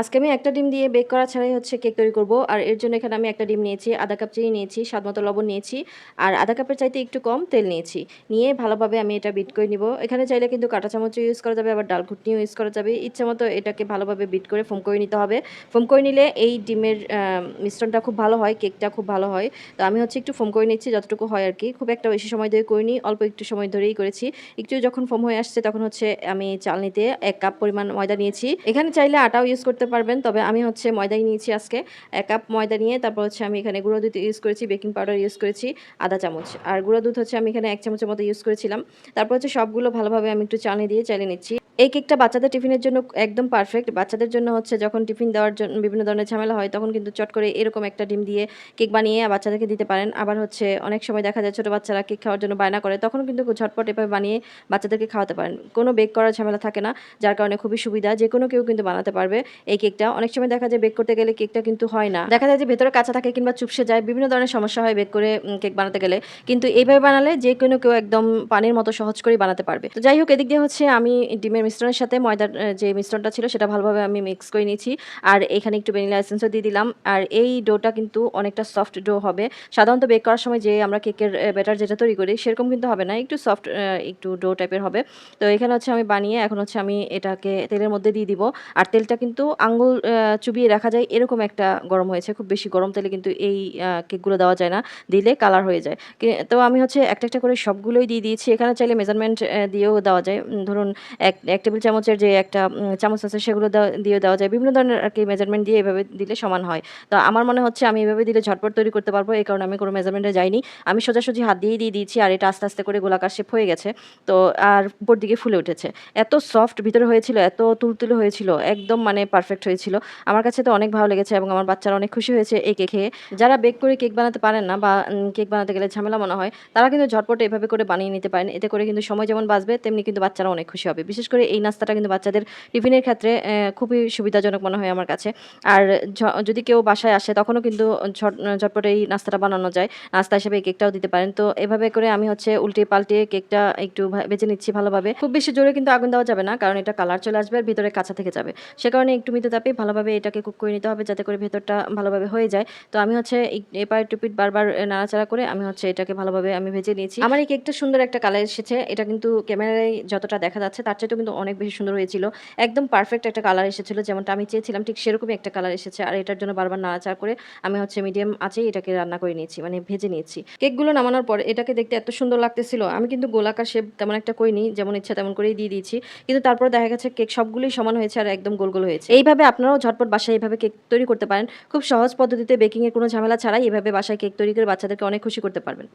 আজকে আমি একটা ডিম দিয়ে বেক করা ছাড়াই হচ্ছে কেক তৈরি করব। আর এর জন্য এখানে আমি একটা ডিম নিয়েছি, আধা কাপ চিনি নিয়েছি, স্বাদ মতো লবণ নিয়েছি, আর আধা কাপের চাইতে একটু কম তেল নিয়েছি। নিয়ে ভালোভাবে আমি এটা বিট করে নিব। এখানে চাইলে কিন্তু কাঁটা চামচ ইউজ করা যাবে, আবার ডাল ঘুটনিও ইউজ করা যাবে। ইচ্ছা মতো এটাকে ভালোভাবে বিট করে ফোম করে নিতে হবে। ফোম করে নিলে এই ডিমের মিশ্রণটা খুব ভালো হয় কেকটা খুব ভালো হয়। তো আমি হচ্ছে একটু ফোম করে নিচ্ছি, যতটুকু হয় আর কি। খুব একটা বেশি সময় ধরে করিনি, অল্প একটু সময় ধরেই করেছি। একটু যখন ফোম হয়ে আসছে, তখন হচ্ছে আমি চালনিতে এক কাপ পরিমাণ ময়দা নিয়েছি। এখানে চাইলে আটাও ইউজ করতে পারবেন। তবে আমি হচ্ছে ময়দাই নিয়েছি আজকে। এক কাপ ময়দা নিয়ে তারপর হচ্ছে আমি এখানে গুঁড়ো দুধ ইউজ করেছি বেকিং পাউডার ইউজ করেছি, আধা চামচ। আর গুঁড়ো দুধ হচ্ছে আমি এখানে এক চামচের মতো ইউজ করেছিলাম। তারপর হচ্ছে সবগুলো ভালোভাবে আমি একটু চালিয়ে দিয়ে, চালিয়ে নিচ্ছি। এই কেকটা বাচ্চাদের টিফিনের জন্য একদম পারফেক্ট বাচ্চাদের জন্য হচ্ছে যখন টিফিন দেওয়ার জন্য বিভিন্ন ধরনের ঝামেলা হয়, তখন কিন্তু চট করে এরকম একটা ডিম দিয়ে কেক বানিয়ে বাচ্চাদেরকে দিতে পারেন। আবার হচ্ছে অনেক সময় দেখা যায় ছোটো বাচ্চারা কেক খাওয়ার জন্য বায়না করে, তখন কিন্তু ঝটপট এভাবে বানিয়ে বাচ্চাদেরকে খাওয়াতে পারেন। কোনো বেক করার ঝামেলা থাকে না, যার কারণে খুবই সুবিধা যে কোনো কেউ কিন্তু বানাতে পারবে এই কেকটা। অনেক সময় দেখা যায় বেক করতে গেলে কেকটা কিন্তু হয় না। দেখা যায় যে ভেতরে কাঁচা থাকে কিংবা চুপসে যায়, বিভিন্ন ধরনের সমস্যা হয় বেক করে কেক বানাতে গেলে। কিন্তু এইভাবে বানালে যে কোনো কেউ একদম পানির মতো সহজ করেই বানাতে পারবে। তো যাই হোক, এদিক দিয়ে হচ্ছে আমি ডিমের মিশ্রণের সাথে ময়দার যে মিশ্রণটা ছিল সেটা ভালোভাবে আমি মিক্স করে নিয়েছি। আর এখানে একটু ভ্যানিলা এসেন্সও দিয়ে দিলাম। আর এই ডোটা কিন্তু অনেকটা সফট ডো হবে। সাধারণত বেক করার সময় যে আমরা কেকের ব্যাটার যেটা তৈরি করি, সেরকম কিন্তু হবে না। একটু সফট একটু ডো টাইপের হবে। তো এখানে হচ্ছে আমি বানিয়ে, এখন হচ্ছে আমি এটাকে তেলের মধ্যে দিয়ে দিব। আর তেলটা কিন্তু আঙুল চুবিয়ে রাখা যায় এরকম একটা গরম হয়েছে। খুব বেশি গরম তেলে কিন্তু এই কেকগুলো দেওয়া যায় না। দিলে কালার হয়ে যায়। তো আমি হচ্ছে একটা একটা করে সবগুলোই দিয়ে দিয়েছি। এখানে চাইলে মেজারমেন্ট দিয়েও দেওয়া যায়। ধরুন এক এক টেবিল চামচের যে একটা চামচ আছে সেগুলো দিয়ে দেওয়া যায়। বিভিন্ন ধরনের আর কি মেজারমেন্ট দিয়ে এভাবে দিলে সমান হয়। তো আমার মনে হচ্ছে আমি এভাবে দিলে ঝটপট তৈরি করতে পারব। এই কারণে আমি কোনো মেজারমেন্টে যাইনি। আমি সোজাসুজি হাত দিয়েই দিয়ে দিয়েছি আর এটা আস্তে আস্তে করে গোলাকার শেপ হয়ে গেছে। তো আর উপর দিকে ফুলে উঠেছে। এত সফট ভিতরে হয়েছিল, এত তুলতুলে হয়েছিল, একদম মানে পারফেক্ট হয়েছিল। আমার কাছে তো অনেক ভালো লেগেছে এবং আমার বাচ্চারা অনেক খুশি হয়েছে এই কেক খেয়ে যারা বেক করে কেক বানাতে পারেন না বা কেক বানাতে গেলে ঝামেলা মনে হয়, তারা কিন্তু ঝটপট এভাবে করে বানিয়ে নিতে পারেন। এতে করে কিন্তু সময় যেমন বাঁচবে, তেমনি কিন্তু বাচ্চারা অনেক খুশি হবে। বিশেষ করে এই নাস্তাটা কিন্তু বাচ্চাদের টিফিনের ক্ষেত্রে খুবই সুবিধাজনক মনে হয় আমার কাছে। আর যদি কেউ বাসায় আসে, তখনও কিন্তু ঝট, ঝটপট এই নাস্তাটা বানানো যায়। নাস্তা হিসেবে এই কেকটাও দিতে পারেন। তো এভাবে করে আমি হচ্ছে উল্টে পাল্টে কেকটা একটু বেজে নিচ্ছি ভালোভাবে। খুব বেশি জোরে কিন্তু আগুন দেওয়া যাবে না, কারণ এটা কালার চলে আসবে আর ভিতরে কাঁচা থেকে যাবে। সে কারণে একটু মিতে তাপে ভালোভাবে এটাকে কুক করে নিতে হবে, যাতে করে ভেতরটা ভালোভাবে হয়ে যায়। তো আমি হচ্ছে এপার টুপিট বারবার নাড়াচাড়া করে আমি হচ্ছে এটাকে ভালোভাবে আমি ভেজে নিয়েছি। আমার এই কেকটা সুন্দর একটা কালার এসেছে। এটা কিন্তু ক্যামেরায় যতটা দেখা যাচ্ছে, তার চাইতেও কিন্তু অনেক বেশি সুন্দর হয়েছিল। একদম পারফেক্ট একটা কালার এসেছিল, যেমনটা আমি চেয়েছিলাম, ঠিক সেরকমই একটা কালার এসেছে। আর এটার জন্য বারবার নাড়াচাড়া করে আমি হচ্ছে মিডিয়াম আঁচেই এটাকে রান্না করে নিয়েছি মানে ভেজে নিয়েছি। কেকগুলো নামানোর পর এটাকে দেখতে এত সুন্দর লাগতেছিল। আমি কিন্তু গোলাকার শেপ তেমন একটা করিনি, যেমন ইচ্ছা তেমন করেই দিয়ে দিয়েছি। কিন্তু তারপর দেখা গেছে কেক সবগুলোই সমান হয়েছে আর একদম গোল গোল হয়েছে। এইভাবে আপনারাও ঝটপট বাসায় এইভাবে কেক তৈরি করতে পারেন। খুব সহজ পদ্ধতিতে বেকিংয়ের কোনো ঝামেলা ছাড়াই এভাবে বাসায় কেক তৈরি করে বাচ্চাদেরকে অনেক খুশি করতে পারবেন।